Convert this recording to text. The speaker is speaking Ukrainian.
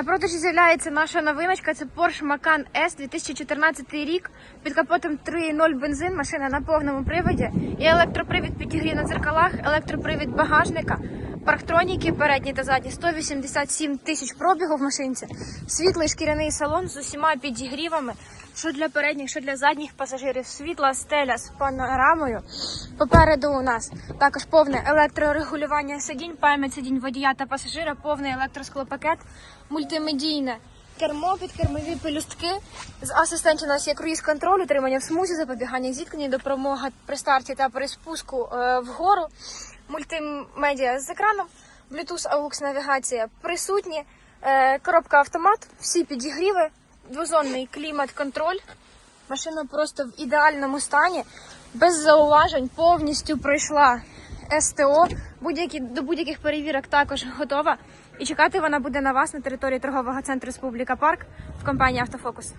На продажі з'являється наша новиночка. Це Porsche Macan S 2014 рік. Під капотом 3.0 бензин, машина на повному приводі. І електропривід підігрів на дзеркалах, електропривід багажника, парктроніки передні та задні, 187 тисяч пробігу в машинці, світлий шкіряний салон з усіма підігрівами. Що для передніх, що для задніх пасажирів, світла стеля з панорамою. Попереду у нас також повне електрорегулювання сидінь, пам'ять сидінь водія та пасажира, повний електросклопакет, мультимедійне кермо, підкермові пелюстки. З асистентів у нас є круїз-контроль, утримання в смузі, запобігання зіткнення, допомога при старті та при спуску е, вгору, мультимедіа з екраном, Bluetooth, AUX навігація присутні, е, коробка автомат, всі підігріви, двозонний клімат-контроль. Машина просто в ідеальному стані, без зауважень, повністю пройшла СТО. Будь-які до будь-яких перевірок також готова. І чекати вона буде на вас на території торгового центру Республіка Парк в компанії Автофокус.